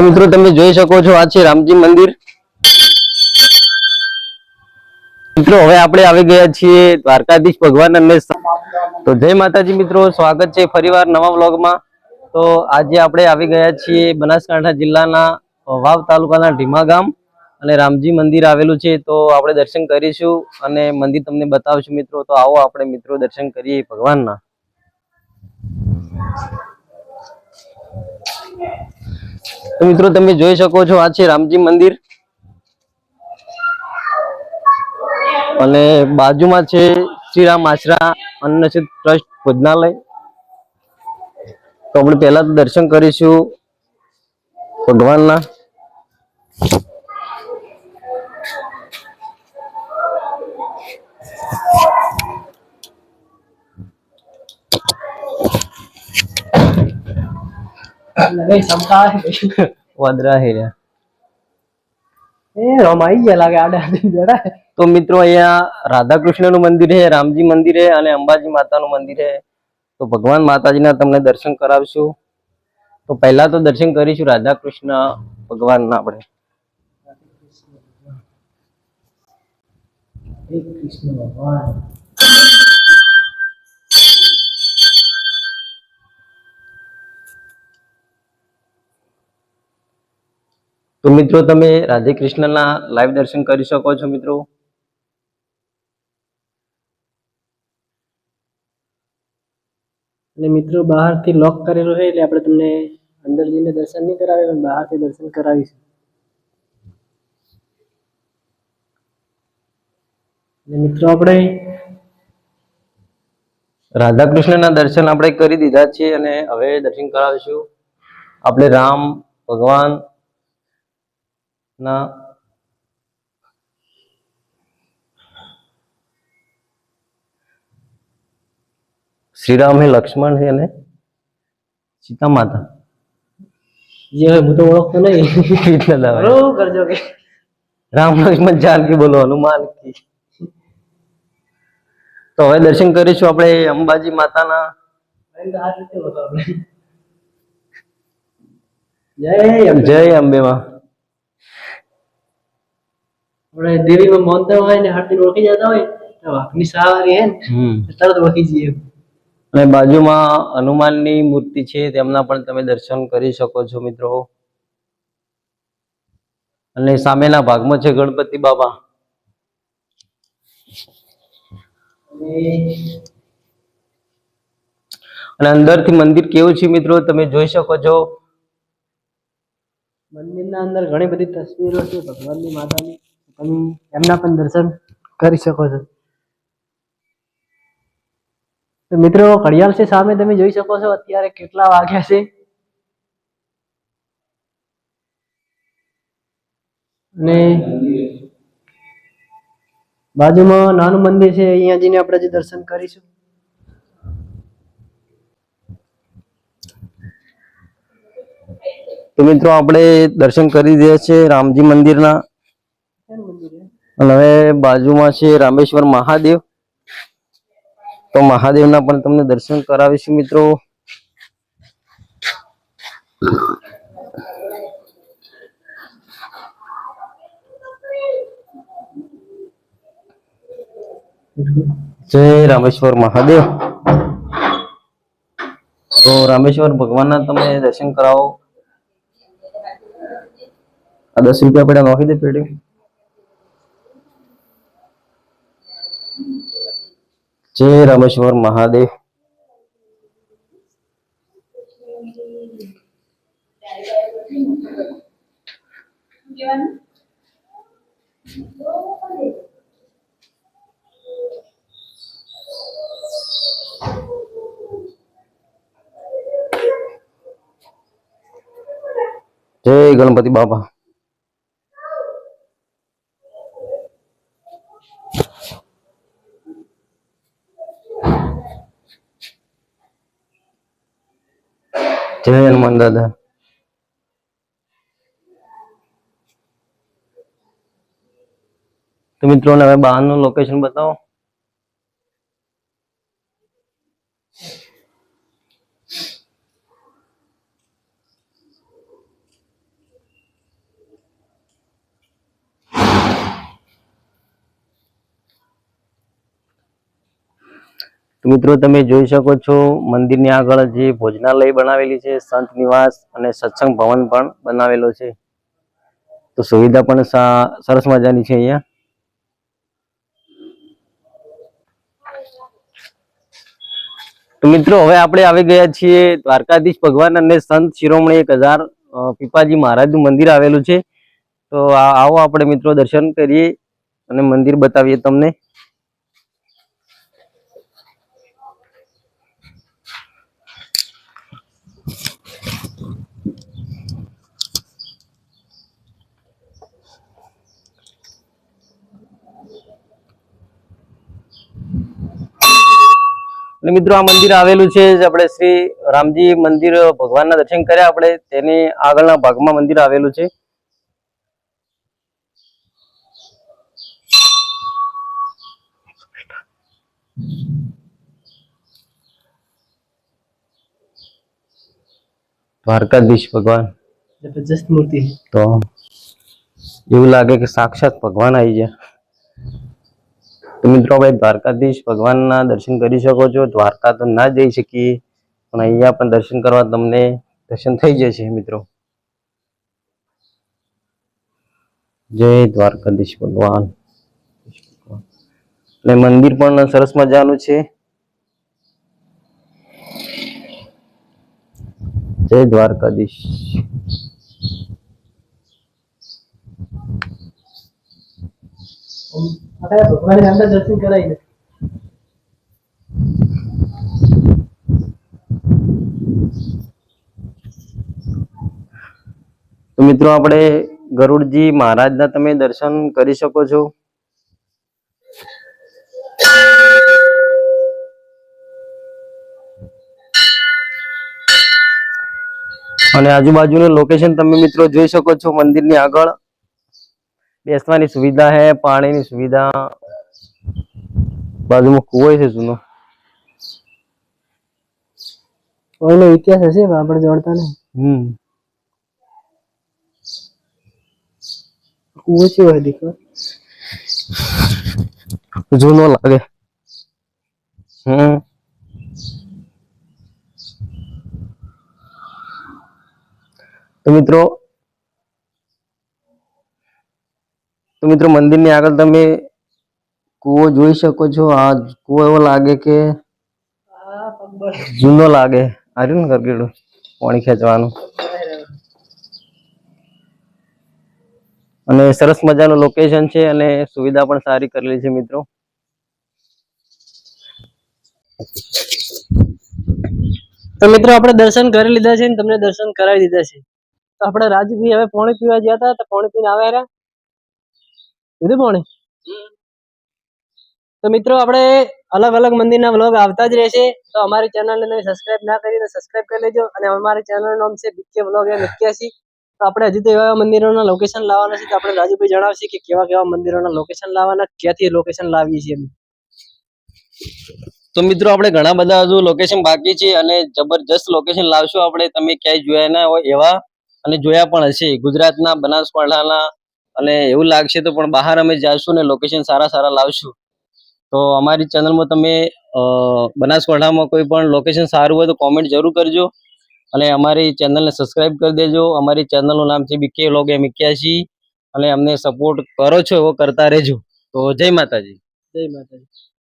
મિત્રો, તમે જોઈ શકો છો આ છે રામજી મંદિર. મિત્રો, હવે આપણે આવી ગયા છીએ દ્વારકાધીશ ભગવાન અને તો જય માતાજી મિત્રો, સ્વાગત છે ફરીવાર નવા વ્લોગમાં. તો આજે આપણે આવી ગયા છીએ બનાસકાંઠા જિલ્લાના વાવ તાલુકાના ઢીમા ગામ અને રામજી મંદિર આવેલું છે. તો આપણે દર્શન કરીશું અને મંદિર તમને બતાવશું મિત્રો. તો આવો આપણે મિત્રો દર્શન કરીએ ભગવાનના. તો મિત્રો, તમે જોઈ શકો છો આ છે રામજી મંદિર. અને બાજુમાં છે શ્રીરામ આશરા અન્નસિદ્ધ ટ્રસ્ટ ભોજનાલય. તો આપણે પહેલા દર્શન કરીશું ભગવાનના. લગે સમકા એ રમાઈ ગયા લાગે આડે આડે જરા તો મિત્રો અહીંયા રાધા કૃષ્ણનું મંદિર છે રામજી મંદિર છે અને અંબાજી માતાનું મંદિર છે તો ભગવાન માતાજીના તમને દર્શન કરાવશું તો પહેલા તો દર્શન કરીશું રાધા કૃષ્ણ ભગવાનના આપણે કૃષ્ણ ભગવાન તો મિત્રો તમે રાધે કૃષ્ણના લાઈવ દર્શન કરી શકો છો મિત્રો. અને મિત્રો બહારથી લોક કરેલું છે એટલે આપણે તમને અંદર જઈને દર્શન નહીં કરાવે પણ બહારથી દર્શન કરાવીશું. અને મિત્રો આપણે રાધા કૃષ્ણના દર્શન આપણે કરી દીધા છે અને હવે દર્શન કરાવીશું. આપણે રામ ભગવાન ના શ્રીરામ હે લક્ષ્મણ છે અને સીતા માતા જે હું તો ઓળખતો નહીં. કરજો કે રામ લક્ષ્મણ જાનકી બોલો હનુમાન કી તો હવે દર્શન કરીશું આપણે અંબાજી માતાના. જય અંબે. જય અંબેમાં આપણે દેવીમાં માનતા હોય ને હાથથી ઓળખી જતા હોય તો વાઘની સવારી હે ને તરત ઓળખી જઈએ અને બાજુમાં હનુમાનની મૂર્તિ છે તેમના પણ તમે દર્શન કરી શકો છો મિત્રો. અને સામેના ભાગમાં છે ગણપતિ બાબા. અને અને અંદરથી મંદિર કેવું છે મિત્રો તમે જોઈ શકો છો? મંદિરના અંદર ઘણી બધી તસવીરો છે ભગવાનની માતાની. તમે એમના પણ દર્શન કરી શકો છો. તો મિત્રો, ઘડિયાળ છે સામે તમે જોઈ શકો છો અત્યારે કેટલા વાગ્યા છે. અને બાજુમાં નાનું મંદિર છે, અહીંયા જઈને આપણે જે દર્શન કરીશું. તો મિત્રો, આપણે દર્શન કરી રહ્યા છે રામજી મંદિરના. અને હવે બાજુમાં છે રામેશ્વર મહાદેવ. તો મહાદેવના પણ તમને દર્શન કરાવીશું મિત્રો. જય રામેશ્વર મહાદેવ. તો રામેશ્વર ભગવાનના તમે દર્શન કરાવો. આ દસ રૂપિયા પડ્યા, નોખી દે પેટી જય રામેશ્વર મહાદેવ જય ગણપતિ બાપા જય હનુમાન દાદા. તો મિત્રો હવે બહારનું લોકેશન બતાવો. તો મિત્રો તમે જોઈ શકો છો, મંદિરની આગળ જે ભોજનાલય બનાવેલી છે, સંત નિવાસ અને સત્સંગ ભવન પણ બનાવેલો છે. તો સુવિધા પણ સરસ મજાની છે અહીંયા. તો મિત્રો હવે આપણે આવી ગયા છીએ દ્વારકાધીશ ભગવાન અને સંત શિરોમણી એક હજાર પીપાજી મહારાજનું મંદિર આવેલું છે. તો આવો આપણે મિત્રો દર્શન કરીએ અને મંદિર બતાવીએ તમને. મિત્રો આ મંદિર આવેલું છે જે આપણે શ્રી રામજી મંદિર ભગવાનના દર્શન કર્યા. આપણે તેની આગળના ભાગમાં મંદિર આવેલું છે. દ્વારકાધીશ ભગવાન. જબરજસ્ત મૂર્તિ. તો એવું લાગે કે સાક્ષાત ભગવાન આવી ગયા. તો મિત્રો ભાઈ દ્વારકાધીશ ભગવાનના દર્શન કરી શકો છો. દ્વારકા તો ના જઈ શકીએ, પણ અહીંયા પણ દર્શન કરવા તમને દર્શન થઈ જશે મિત્રો. જય દ્વારકાધીશ ભગવાન. અને મંદિર પણ સરસ મજાનું છે. જય દ્વારકાધીશ. મિત્રો આપણે ગરુડજી મહારાજના તમે દર્શન કરી શકો છો. અને આજુબાજુનું લોકેશન તમે મિત્રો જોઈ શકો છો મંદિરની આગળ. બેસવાની સુવિધા હે પાણીની સુવિધા. બાજુમાં કુવો છે જૂનો. કોઈનો ઇતિહાસ હશે પણ આપણે જોડતા ને હમ. કુવો છે હોય દીકરો. જૂનો લાગે. હમ. તો મિત્રો તો મિત્રો મંદિરની આગળ તમે કૂવો જોઈ શકો છો. આ કૂવો એવો લાગે કે જૂનો લાગે. આર્યું ને ગરગેડું પાણી ખેંચવાનું. અને સરસ મજાનું લોકેશન છે અને સુવિધા પણ સારી કરેલી છે મિત્રો. તો મિત્રો આપણે દર્શન કરી લીધા છે ને તમને દર્શન કરાવી દીધા છે. તો આપણે રાજુભાઈ હવે પાણી પીવા ગયા હતા તો પાણી પીને આવ્યા રહ્યા. પીધું પાણી તો મિત્રો આપણે અલગ અલગ મંદિરના વ્લોગ આવતા જ રહેશે. તો અમારી ચેનલને તમે સબસ્ક્રાઇબ ના કરી તો સબસ્ક્રાઇબ કરી લેજો. અને અમારી ચેનલનું નામ છે બીકે વ્લોગ એમ એક્યાસી. તો આપણે હજુ તો એવા મંદિરોના લોકેશન લાવવાના છે તો આપણે રાજુભાઈ જણાવશે કે કેવા કેવા મંદિરોના લોકેશન લાવવાના, ક્યાંથી લોકેશન લાવીએ છીએ તો મિત્રો આપણે ઘણા બધા હજુ લોકેશન બાકી છે અને જબરજસ્ત લોકેશન લાવશું આપણે. તમે ક્યાંય જોયા ના હોય એવા અને જોયા પણ હશે. ગુજરાતના બનાસકાંઠાના અને એવું લાગશે તો પણ બહાર અમે જાશું ને લોકેશન સારા સારા લાવશું. તો અમારી ચેનલમાં તમે બનાસકાંઠામાં કોઈ પણ લોકેશન સારું હોય તો કોમેન્ટ જરૂર કરજો. અને અમારી ચેનલને સબસ્ક્રાઇબ કરી દેજો. અમારી ચેનલનું નામ છે બીકે લોગ એમ એક્યાસી અને અમને સપોર્ટ કરો છો એવો કરતા રહેજો. તો જય માતાજી. જય માતાજી.